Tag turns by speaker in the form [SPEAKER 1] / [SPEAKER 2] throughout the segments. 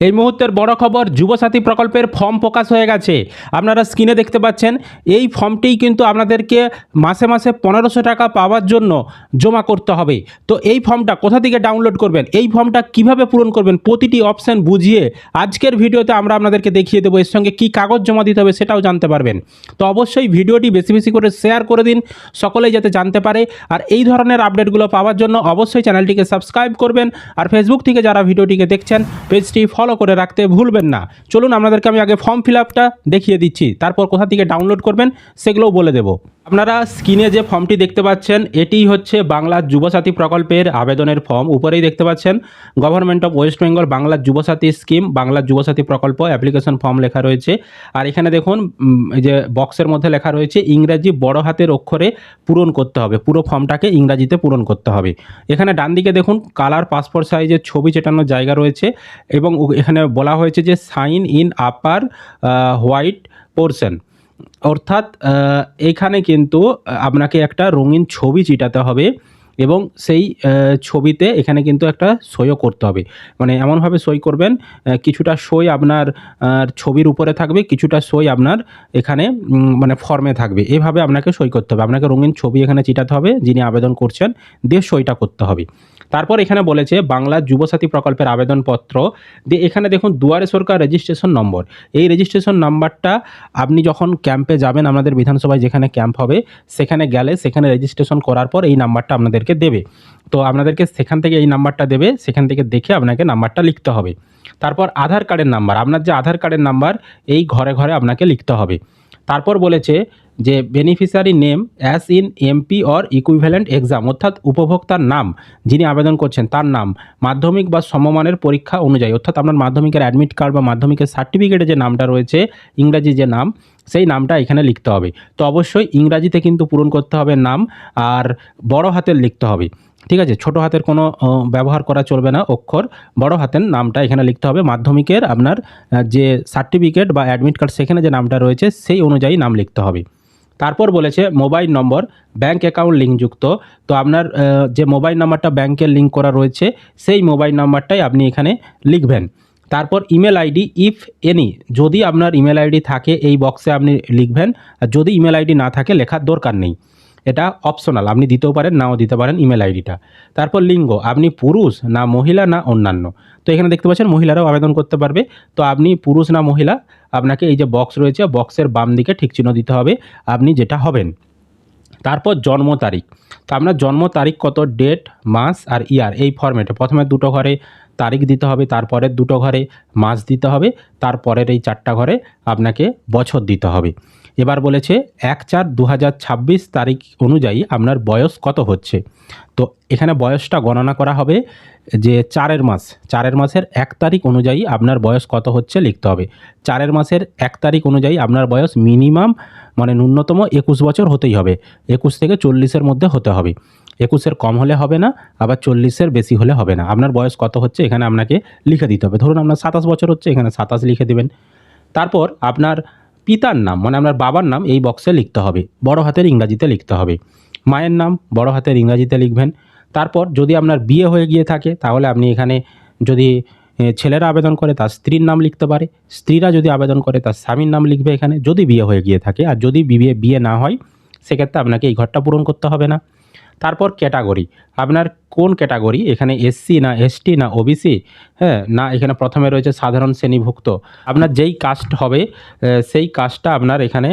[SPEAKER 1] এই মুহূর্তের বড় খবর যুবসাথী প্রকল্পের ফর্ম প্রকাশ হয়ে গেছে। আপনারা স্ক্রিনে দেখতে পাচ্ছেন, এই ফর্মটিই কিন্তু আপনাদেরকে মাসে মাসে পনেরোশো টাকা পাওয়ার জন্য জমা করতে হবে। তো এই ফর্মটা কোথা থেকে ডাউনলোড করবেন? এই ফর্মটা কীভাবে পূরণ করবেন? প্রতিটি অপশান বুঝিয়ে আজকের ভিডিওতে আমরা আপনাদেরকে দেখিয়ে দেবো, এর সঙ্গে কী কাগজ জমা দিতে হবে সেটাও জানতে পারবেন। তো অবশ্যই ভিডিওটি বেশি বেশি করে শেয়ার করে দিন, সকলেই যাতে জানতে পারে। আর এই ধরনের আপডেটগুলো পাওয়ার জন্য অবশ্যই চ্যানেলটিকে সাবস্ক্রাইব করবেন। আর ফেসবুক থেকে যারা ভিডিওটিকে দেখছেন পেজটি ফলো করে রাখতে ভুলবেন না। চলুন, আপনাদেরকে আমি আগে ফর্ম ফিল আপটা দেখিয়ে দিচ্ছি। তারপর কোথা থেকে ডাউনলোড করবেন সেগুলোও বলে দেবো। আপনারা স্ক্রিনে যে ফর্মটি দেখতে পাচ্ছেন এটি হচ্ছে বাংলা যুবসাথী প্রকল্পের আবেদনের ফর্ম উপরেই দেখতে পাচ্ছেন government of West Bengal Bangla Yuvasathi scheme Bangla Yuvasathi প্রকল্প অ্যাপ্লিকেশন ফর্ম লেখা রয়েছে। আর এখানে দেখুন যে বক্সের মধ্যে লেখা রয়েছে, ইংরাজি বড় হাতের অক্ষরে পূরণ করতে হবে। পুরো ফর্মটাকে ইংরাজিতে পূরণ করতে হবে। এখানে ডান দিকে দেখুন কালার পাসপোর্ট সাইজের ছবি চেটানোর জায়গা রয়েছে এবং এখানে বলা হয়েছে যে sign in upper white portion. অর্থাৎ এখানে কিন্তু আপনাকে একটা রঙিন ছবি চিটাতে হবে এবং সেই ছবিতে এখানে কিন্তু একটা সইও করতে হবে। মানে এমনভাবে সই করবেন কিছুটা সই আপনার ছবির উপরে থাকবে, কিছুটা সই আপনার এখানে মানে ফর্মে থাকবে। এভাবে আপনাকে সই করতে হবে। আপনাকে রঙিন ছবি এখানে চিটাতে হবে যিনি আবেদন করছেন, দিয়ে সইটা করতে হবে। তারপর এখানে বলেছে বাংলা যুবসাথী প্রকল্পের আবেদনপত্র দিয়ে এখানে দেখুন দুয়ারে সরকার রেজিস্ট্রেশন নম্বর এই রেজিস্ট্রেশন নাম্বারটা আপনি যখন ক্যাম্পে যাবেন আমাদের বিধানসভায় যেখানে ক্যাম্প হবে, সেখানে গেলে সেখানে রেজিস্ট্রেশন করার পর এই নাম্বারটা আপনাদেরকে দেবে। তো আপনাদেরকে সেখান থেকে এই নাম্বারটা দেবে, সেখান থেকে দেখে আপনাকে নাম্বারটা লিখতে হবে। তারপর আধার কার্ডের নাম্বার আপনার যে আধার কার্ডের নাম্বার এই ঘরে ঘরে আপনাকে লিখতে হবে। তারপর বলেছে যে beneficiary name as in MP or equivalent exam অর্থাৎ উপভোক্তার নাম যিনি আবেদন করছেন, তার নাম, মাধ্যমিক বা সমমানের পরীক্ষা অনুযায়ী, অর্থাৎ আপনার মাধ্যমিকের অ্যাডমিট কার্ড বা মাধ্যমিকের সার্টিফিকেটে যে নামটা রয়েছে, ইংরাজি যে নাম, সেই নামটা এখানে লিখতে হবে। তো অবশ্যই ইংরাজিতে কিন্তু পূরণ করতে হবে নাম, আর বড় হাতের লিখতে হবে। ঠিক আছে? ছোট হাতের কোনো ব্যবহার করা চলবে না, অক্ষর। বড় হাতের নামটা এখানে লিখতে হবে। মাধ্যমিকের আপনার যে সার্টিফিকেট বা অ্যাডমিট কার্ড সেখানে যে নামটা রয়েছে, সেই অনুযায়ী নাম লিখতে হবে। তারপর বলেছে মোবাইল নম্বর ব্যাংক অ্যাকাউন্ট লিঙ্কযুক্ত তো আপনার যে মোবাইল নাম্বারটা ব্যাংকের লিঙ্ক করা রয়েছে, সেই মোবাইল নাম্বারটাই আপনি এখানে লিখবেন। তারপর ইমেল আইডি ইফ এনি যদি আপনার ইমেল আইডি থাকে, এই বক্সে আপনি লিখবেন। আর যদি ইমেল আইডি না থাকে, লেখার দরকার নেই। এটা অপশনাল আপনি দিতেও পারেন, নাও দিতে পারেন ইমেল আইডিটা তারপর লিঙ্গ, আপনি পুরুষ না মহিলা না অন্যান্য। তো এখানে দেখতে পাচ্ছেন মহিলারাও আবেদন করতে পারবে। তো আপনি পুরুষ না মহিলা, আপনাকে এই যে বক্স রয়েছে বক্সের বাম দিকে ঠিক চিহ্ন দিতে হবে, আপনি যেটা হবেন। তারপর জন্ম তারিখ। তো আপনার জন্ম তারিখ কত ডেট মাস আর ইয়ার এই ফর্মেটে প্রথমে দুটো ঘরে তারিখ দিতে হবে তারপরের দুটো ঘরে মাস দিতে হবে, তারপরের এই চারটা ঘরে আপনাকে বছর দিতে হবে। এবার বলেছে এক চার দু তারিখ অনুযায়ী আপনার বয়স কত হচ্ছে। তো এখানে বয়সটা গণনা করা হবে যে চারের মাস, চারের মাসের এক তারিখ অনুযায়ী আপনার বয়স কত হচ্ছে লিখতে হবে। চারের মাসের এক তারিখ অনুযায়ী আপনার বয়স মিনিমাম মানে ন্যূনতম একুশ বছর হতেই হবে। একুশ থেকে চল্লিশের মধ্যে হতে হবে। একুশের কম হলে হবে না, আবার চল্লিশের বেশি হলে হবে না। আপনার বয়স কত হচ্ছে এখানে আপনাকে লিখে দিতে হবে। ধরুন আপনার সাতাশ বছর হচ্ছে, এখানে সাতাশ লিখে দেবেন। তারপর আপনার পিতার নাম মানে আপনার বাবার নাম এই বক্সে লিখতে হবে। বড় হাতের ইংরাজিতে লিখতে হবে। মায়ের নাম, বড় হাতের ইংরাজিতে লিখবেন। তারপর যদি আপনার বিয়ে হয়ে গিয়ে থাকে, তাহলে আপনি এখানে যদি ছেলেরা আবেদন করে, তার স্ত্রীর নাম লিখতে পারে। স্ত্রীরা যদি আবেদন করে, তার স্বামীর নাম লিখবে এখানে। যদি বিয়ে হয়ে গিয়ে থাকে, আর যদি বিয়ে বিয়ে না হয়, সেক্ষেত্রে আপনাকে এই ঘরটা পূরণ করতে হবে না। তারপর ক্যাটাগরি। আপনার কোন ক্যাটাগরি? এখানে এসসি না এসটি না ওবিসি? হ্যাঁ না, এখানে প্রথমে রয়েছে সাধারণ শ্রেণীভুক্ত। আপনার যেই কাস্ট হবে সেই কাস্টটা আপনার এখানে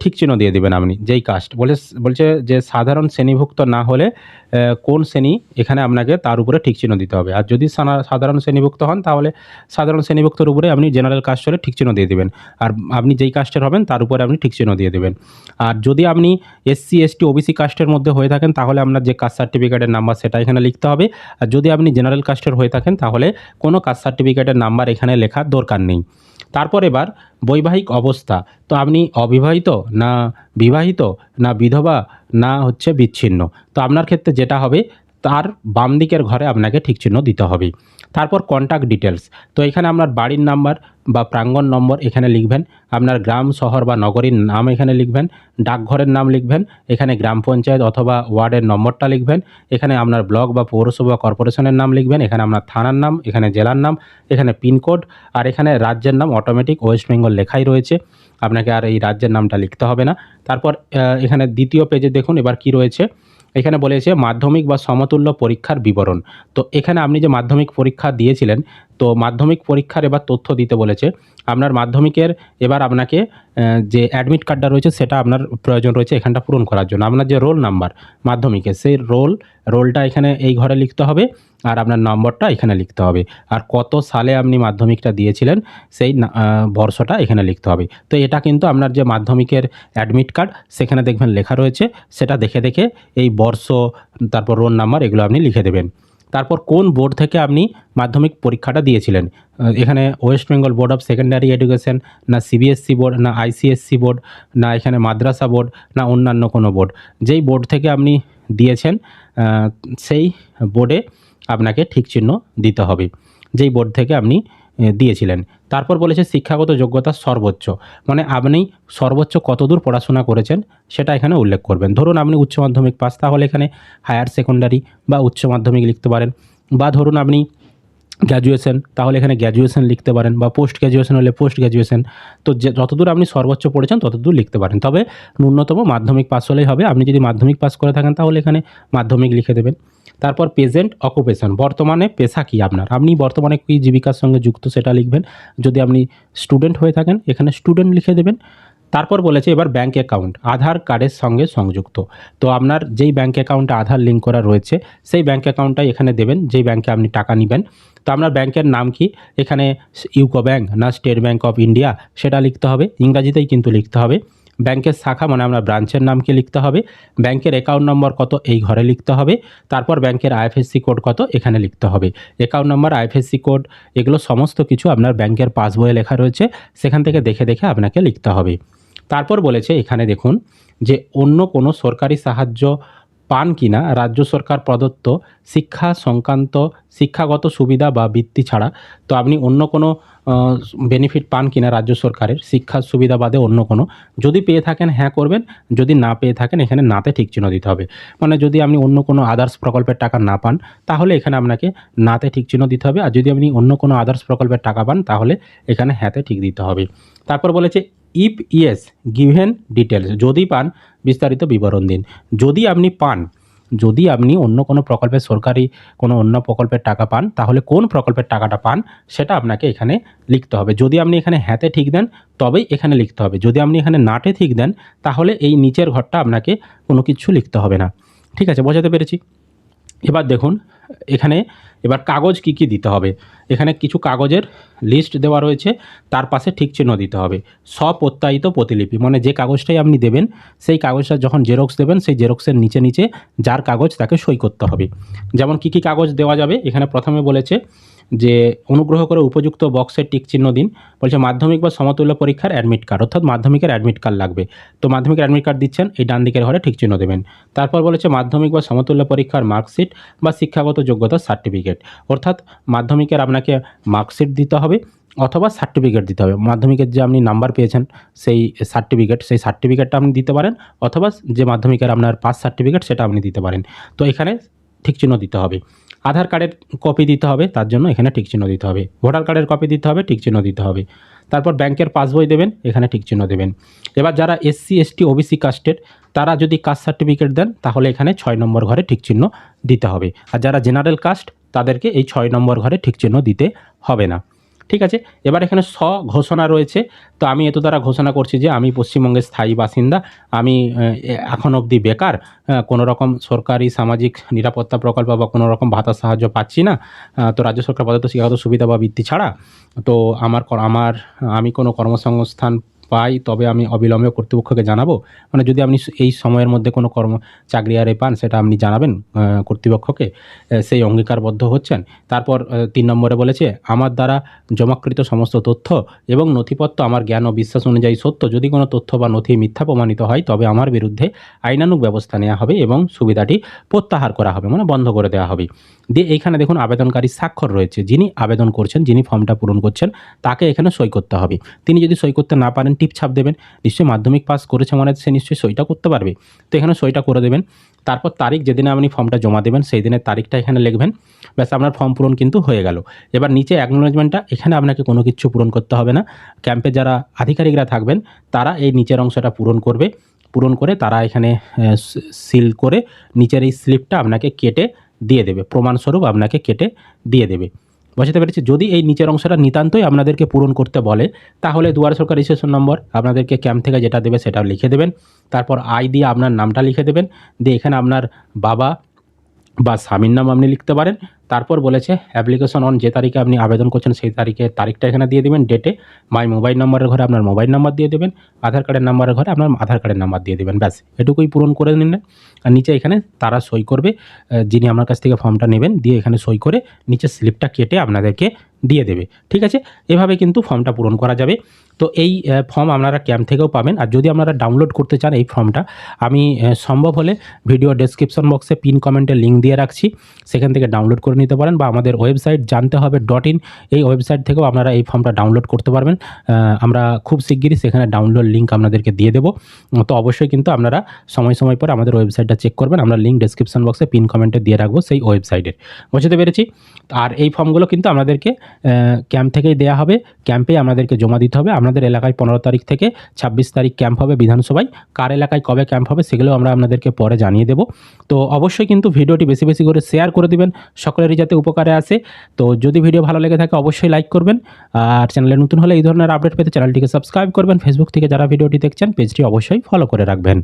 [SPEAKER 1] ঠিক চিহ্ন দিয়ে দেবেন আপনি, যেই কাস্ট। বলে, বলছে যে সাধারণ শ্রেণীভুক্ত না হলে কোন শ্রেণি এখানে আপনাকে তার উপরে ঠিক চিহ্ন দিতে হবে। আর যদি সাধারণ শ্রেণীভুক্ত হন, তাহলে সাধারণ শ্রেণীভুক্তর উপরে আপনি জেনারেল কাস্ট হলে ঠিক চিহ্ন দিয়ে দেবেন। আর আপনি যেই কাস্টের হবেন, তার উপরে আপনি ঠিক চিহ্ন দিয়ে দেবেন। আর যদি আপনি এসসি, এসটি, ওবিসি কাস্টের মধ্যে হয়ে থাকেন, তাহলে আপনার যে কাস্ট সার্টিফিকেটের নাম্বার সেটা এখানে লিখতে হবে। আর যদি আপনি জেনারেল কাস্টের হয়ে থাকেন, তাহলে কোনো কাস্ট সার্টিফিকেটের নাম্বার এখানে লেখার দরকার নেই। তারপর এবার বৈবাহিক অবস্থা। তো আপনি অবিবাহিত না বিবাহিত না বিধবা না হচ্ছে বিচ্ছিন্ন। তো আপনার ক্ষেত্রে যেটা হবে, তার বাম দিকের ঘরে আপনাকে ঠিক চিহ্ন দিতে হবে। তারপর কন্ট্যাক্ট ডিটেলস তো এখানে আপনার বাড়ির নাম্বার বা প্রাঙ্গণ নম্বর এখানে লিখবেন। আপনার গ্রাম, শহর বা নগরীর নাম এখানে লিখবেন। ডাকঘরের নাম লিখবেন। এখানে গ্রাম পঞ্চায়েত অথবা ওয়ার্ডের নম্বরটা লিখবেন। এখানে আপনার ব্লক বা পৌরসভা কর্পোরেশনের নাম লিখবেন। এখানে আপনার থানার নাম, এখানে জেলার নাম, এখানে পিনকোড আর এখানে রাজ্যের নাম অটোমেটিক ওয়েস্ট বেঙ্গল লেখাই রয়েছে। আপনাকে আর এই রাজ্যের নামটা লিখতে হবে না। তারপর এখানে দ্বিতীয় পেজে দেখুন এবার কি রয়েছে। এখানে বলেছে মাধ্যমিক বা সমতুল্য পরীক্ষার বিবরণ। তো এখানে আপনি যে মাধ্যমিক পরীক্ষা দিয়েছিলেন তো মাধ্যমিক পরীক্ষার এবার তথ্য দিতে বলেছে। আপনার মাধ্যমিকের এবার আপনাকে যে অ্যাডমিট কার্ডটা রয়েছে সেটা আপনার প্রয়োজন রয়েছে এখানটা পূরণ করার জন্য। আপনার যে রোল নাম্বার মাধ্যমিকের, সেই রোল রোলটা এখানে এই ঘরে লিখতে হবে আর আপনার নম্বরটা এখানে লিখতে হবে। আর কত সালে আপনি মাধ্যমিকটা দিয়েছিলেন সেই বর্ষটা এখানে লিখতে হবে। তো এটা কিন্তু আপনার যে মাধ্যমিকের অ্যাডমিট কার্ড সেখানে দেখবেন লেখা রয়েছে, সেটা দেখে দেখে এই বর্ষ, তারপর রোল নাম্বার এগুলো আপনি লিখে দেবেন। তারপর কোন বোর্ড থেকে আপনি মাধ্যমিক পরীক্ষাটা দিয়েছিলেন? এখানে West Bengal board of secondary education না সিবিএসসি বোর্ড, না আইসিএসসি বোর্ড, না এখানে মাদ্রাসা বোর্ড, না অন্যান্য কোনো বোর্ড। যেই বোর্ড থেকে আপনি দিয়েছেন সেই বোর্ডে আপনাকে ঠিক চিহ্ন দিতে হবে। যেই বোর্ড থেকে আপনি দিয়েছিলেন। তারপর বলেছে, শিক্ষাগত যোগ্যতা সর্বোচ্চ। মানে আপনি সর্বোচ্চ কতদূর পড়াশোনা করেছেন, সেটা এখানে উল্লেখ করবেন। ধরুন, আপনি উচ্চ মাধ্যমিক পাস, তাহলে এখানে হায়ার সেকেন্ডারি বা উচ্চ মাধ্যমিক লিখতে পারেন। বা ধরুন, আপনি গ্র্যাজুয়েশন তাহলে এখানে গ্র্যাজুয়েশন লিখতে পারেন বা পোস্ট গ্র্যাজুয়েশন হলে পোস্ট গ্র্যাজুয়েশন তো যে, যতদূর আপনি সর্বোচ্চ পড়েছেন, ততদূর লিখতে পারেন। তবে ন্যূনতম মাধ্যমিক পাস হলেই হবে। আপনি যদি মাধ্যমিক পাস করে থাকেন, তাহলে এখানে মাধ্যমিক লিখে দেবেন। তারপর প্রেজেন্ট অকুপেশন বর্তমানে পেশা কি আপনার? আপনি বর্তমানে কী জীবিকার সঙ্গে যুক্ত সেটা লিখবেন। যদি আপনি স্টুডেন্ট হয়ে থাকেন, এখানে স্টুডেন্ট লিখে দেবেন। তারপর বলেছে এবার ব্যাঙ্ক অ্যাকাউন্ট আধার কার্ডের সঙ্গে সংযুক্ত। তো আপনার যেই ব্যাঙ্ক অ্যাকাউন্টে আধার লিঙ্ক করা রয়েছে, সেই ব্যাঙ্ক অ্যাকাউন্টটাই এখানে দেবেন। যেই ব্যাঙ্কে আপনি টাকা নেবেন তো আপনার ব্যাংকের নাম কি? এখানে ইউকো ব্যাঙ্ক না স্টেট ব্যাঙ্ক অফ ইন্ডিয়া, সেটা লিখতে হবে। ইংরাজিতেই কিন্তু লিখতে হবে। ব্যাংকের শাখা মানে আপনার ব্রাঞ্চের নাম কি লিখতে হবে। ব্যাংকের অ্যাকাউন্ট নম্বর কত? এই ঘরে লিখতে হবে। তারপর ব্যাংকের আইএফএসসি কোড কত? এখানে লিখতে হবে। অ্যাকাউন্ট নম্বর, আইএফএসসি কোড, এগুলো সমস্ত কিছু আপনার ব্যাংকের পাসবইয়ে লেখা রয়েছে। সেখান থেকে দেখে দেখে আপনাকে লিখতে হবে। তারপর বলেছে এখানে দেখুন যে অন্য কোনো সরকারি সাহায্য পান কিনা, রাজ্য সরকার প্রদত্ত শিক্ষা সংক্রান্ত শিক্ষাগত সুবিধা বা বৃত্তি ছাড়া। তো আপনি অন্য কোনো বেনিফিট পান কিনা রাজ্য সরকারের, শিক্ষার সুবিধা বাদে অন্য কোনো। যদি পেয়ে থাকেন হ্যাঁ করবেন, যদি না পেয়ে থাকেন, এখানে নাতে ঠিক চিহ্ন দিতে হবে। মানে যদি আপনি অন্য কোনো আদার্স প্রকল্পের টাকা না পান, তাহলে এখানে আপনাকে নাতে ঠিক চিহ্ন দিতে হবে। আর যদি আপনি অন্য কোনো আদার্স প্রকল্পের টাকা পান, তাহলে এখানে হ্যাঁতে ঠিক দিতে হবে। তারপর বলেছে ইফ ইয়েস গিভেন ডিটেলস যদি পান, বিস্তারিত বিবরণ দিন। যদি আপনি পান যদি আপনি অন্য কোনো প্রকল্পের সরকারি কোনো অন্য প্রকল্পের টাকা পান, তাহলে কোন প্রকল্পের টাকাটা পান সেটা আপনাকে এখানে লিখতে হবে। যদি আপনি এখানে হ্যাঁতে ঠিক দেন, তবেই এখানে লিখতে হবে। যদি আপনি এখানে নাটে ঠিক দেন, তাহলে এই নিচের ঘরটা আপনাকে কোনো কিছু লিখতে হবে না। ঠিক আছে, বোঝাতে পেরেছি? এবার দেখুন এখানে এবার কাগজ কি কি দিতে হবে? এখানে কিছু কাগজের লিস্ট দেওয়া রয়েছে, তার পাশে ঠিক চিহ্ন দিতে হবে। স্বপ্রত্যায়িত প্রতিলিপি মানে যে কাগজটাই আপনি দেবেন, সেই কাগজটা যখন জেরক্স দেবেন, সেই জেরক্সের নিচে নিচে যার কাগজ তাকে সই করতে হবে। যেমন কি কি কাগজ দেওয়া যাবে? এখানে প্রথমে বলেছে যে, অনুগ্রহ করে উপযুক্ত বক্সের টিক চিহ্ন দিন। বলছে, মাধ্যমিক বা সমতুল্য পরীক্ষার অ্যাডমিট কার্ড অর্থাৎ মাধ্যমিকের অ্যাডমিট কার্ড লাগবে। তো মাধ্যমিকের অ্যাডমিট কার্ড দিচ্ছেন, এই ডান দিকের ঘরে ঠিক চিহ্ন দেবেন। তারপর বলেছে, মাধ্যমিক বা সমতুল্য পরীক্ষার মার্কশিট বা শিক্ষাগত যোগ্যতার সার্টিফিকেট অর্থাৎ মাধ্যমিকের আপনাকে মার্কশিট দিতে হবে অথবা সার্টিফিকেট দিতে হবে। মাধ্যমিকের যে আপনি নাম্বার পেয়েছেন, সেই সার্টিফিকেট সেই সার্টিফিকেটটা আপনি দিতে পারেন অথবা যে মাধ্যমিকের আপনার পাস সার্টিফিকেট সেটা আপনি দিতে পারেন। তো এখানে ঠিক চিহ্ন দিতে হবে। আধার কার্ডের কপি দিতে হবে, তার জন্য এখানে ঠিক চিহ্ন দিতে হবে। ভোটার কার্ডের কপি দিতে হবে, ঠিক চিহ্ন দিতে হবে। তারপর ব্যাংকের পাসবই দেবেন, এখানে ঠিক চিহ্ন দেবেন। এবার যারা এসসি এসটি ওবিসি কাস্টের তারা যদি কাস্ট সার্টিফিকেট দেন, তাহলে এখানে ছয় নম্বর ঘরে ঠিক চিহ্ন দিতে হবে। আর যারা জেনারেল কাস্ট তাদেরকে এই ছয় নম্বর ঘরে ঠিক চিহ্ন দিতে হবে না। ঠিক আছে? এবার এখানে স্ব ঘোষণা রয়েছে। তো আমি এত দ্বারা ঘোষণা করছি যে, আমি পশ্চিমবঙ্গের স্থায়ী বাসিন্দা, আমি এখন অবধি বেকার কোনো রকম সরকারি সামাজিক নিরাপত্তা প্রকল্প বা কোনো রকম ভাতা সাহায্য পাচ্ছি না তো রাজ্য সরকার প্রদত্ত শিক্ষাগত সুবিধা বা বৃত্তি ছাড়া, তো আমার আমার, আমি কোনো কর্মসংস্থান পাই, তবে আমি অবিলম্বে কর্তৃপক্ষকে জানাব। মানে যদি আপনি এই সময়ের মধ্যে কোনো কর্ম, চাকরি আরে পান, সেটা আপনি জানাবেন কর্তৃপক্ষকে। সেই অঙ্গীকারবদ্ধ হচ্ছেন। তারপর তিন নম্বরে বলেছে, আমার দ্বারা জমাকৃত সমস্ত তথ্য এবং নথিপত্র আমার জ্ঞান ও বিশ্বাস অনুযায়ী সত্য। যদি কোনো তথ্য বা নথি মিথ্যা প্রমাণিত হয়, তবে আমার বিরুদ্ধে আইনানুগ ব্যবস্থা নেওয়া হবে এবং সুবিধাটি প্রত্যাহার করা হবে। মানে বন্ধ করে দেওয়া হবে। দিয়ে এইখানে দেখুন, আবেদনকারী স্বাক্ষর রয়েছে। যিনি আবেদন করছেন, যিনি ফর্মটা পূরণ করছেন, তাকে এখানে সই করতে হবে। তিনি যদি সই করতে না পারেন টিপ ছাপ দেবেন। নিশ্চয়ই মাধ্যমিক পাস করেছে মানে সে নিশ্চয়ই সইটা করতে পারবে। তো এখানে সইটা করে দেবেন। তারপর তারিখ যেদিনে আপনি ফর্মটা জমা দেবেন, সেই দিনের তারিখটা এখানে লিখবেন। ব্যাস, আপনার ফর্ম পূরণ কিন্তু হয়ে গেল। এবার নিচে অ্যাকনোলেজমেন্টটা এখানে আপনাকে কোনো কিছু পূরণ করতে হবে না। ক্যাম্পে যারা আধিকারিকরা থাকবেন, তারা এই নিচের অংশটা পূরণ করবে। পূরণ করে তারা এখানে সিল করে নিচের এই স্লিপটা আপনাকে কেটে দিয়ে দেবে। প্রমাণস্বরূপ আপনাকে কেটে দিয়ে দেবে। বুঝতে পেরেছি। যদি এই নিচের অংশটা নিতান্তই আপনাদেরকে পূরণ করতে বলে, তাহলে দুয়ার সরকার রেজিস্ট্রেশন নম্বর আপনাদেরকে ক্যাম্প থেকে যেটা দেবে সেটা লিখে দেবেন। তারপর আই দিয়ে আপনার নামটা লিখে দেবেন। দিয়ে এখানে আপনার বাবা বা স্বামীর নাম আপনি লিখতে পারেন। তারপর বলেছে, অ্যাপ্লিকেশন অন যে তারিখে আপনি আবেদন করছেন, সেই তারিখে তারিখটা এখানে দিয়ে দেবেন ডেটে মাই মোবাইল নাম্বারের ঘরে আপনার মোবাইল নাম্বার দিয়ে দেবেন আধার কার্ডের নাম্বারের ঘরে আপনার আধার কার্ডের নাম্বার দিয়ে দেবেন, ব্যাস। এটুকুই পূরণ করে নিন আর নিচে এখানে তারা সই করবে যিনি আমার কাছ থেকে ফর্মটা নেবেন, দিয়ে এখানে সই করে নিচে স্লিপটা কেটে আপনাদেরকে দিয়ে দেবে, ঠিক আছে? এভাবে কিন্তু ফর্মটা পূরণ করা যাবে। তো এই ফর্ম আপনারা ক্যাম্প থেকেও পাবেন। আর যদি আপনারা ডাউনলোড করতে চান এই ফর্মটা, আমি সম্ভব হলে ভিডিও ডেসক্রিপশন বক্সে পিন কমেন্টে লিঙ্ক দিয়ে রাখছি। সেখান থেকে ডাউনলোড করে নিতে পারেন বা আমাদের ওয়েবসাইট জানতে হবে ডট ইন এই ওয়েবসাইট থেকেও আপনারা এই ফর্মটা ডাউনলোড করতে পারবেন। আমরা খুব শিগগিরই সেখানে ডাউনলোড লিঙ্ক আপনাদেরকে দিয়ে দেবো। তো অবশ্যই কিন্তু আপনারা সময় সময় পর আমাদের ওয়েবসাইটটা চেক করবেন। আমরা লিঙ্ক ডেসক্রিপশন বক্সে পিন কমেন্টে দিয়ে রাখব সেই ওয়েবসাইটের বুঝতে পেরেছি? আর এই ফর্মগুলো কিন্তু আমাদেরকে ক্যাম্প থেকেই দেওয়া হবে। ক্যাম্পে আমাদেরকে জমা দিতে হবে। আপনাদের এলাকায় পনেরো তারিখ থেকে ছাব্বিশ তারিখ ক্যাম্প হবে বিধানসভায়। কার এলাকায় কবে ক্যাম্প হবে সেগুলো আমরা আপনাদেরকে পরে জানিয়ে দেবো। তো অবশ্যই কিন্তু ভিডিওটি বেশি বেশি করে শেয়ার করে দিবেন, সকলেরই যাতে উপকারে আসে। তো যদি ভিডিও ভালো লেগে থাকে অবশ্যই লাইক করবেন। আর চ্যানেলে নতুন হলে এই ধরনের আপডেট পেতে চ্যানেলটিকে সাবস্ক্রাইব করবেন। ফেসবুক থেকে যারা ভিডিওটি দেখছেন পেজটি অবশ্যই ফলো করে রাখবেন।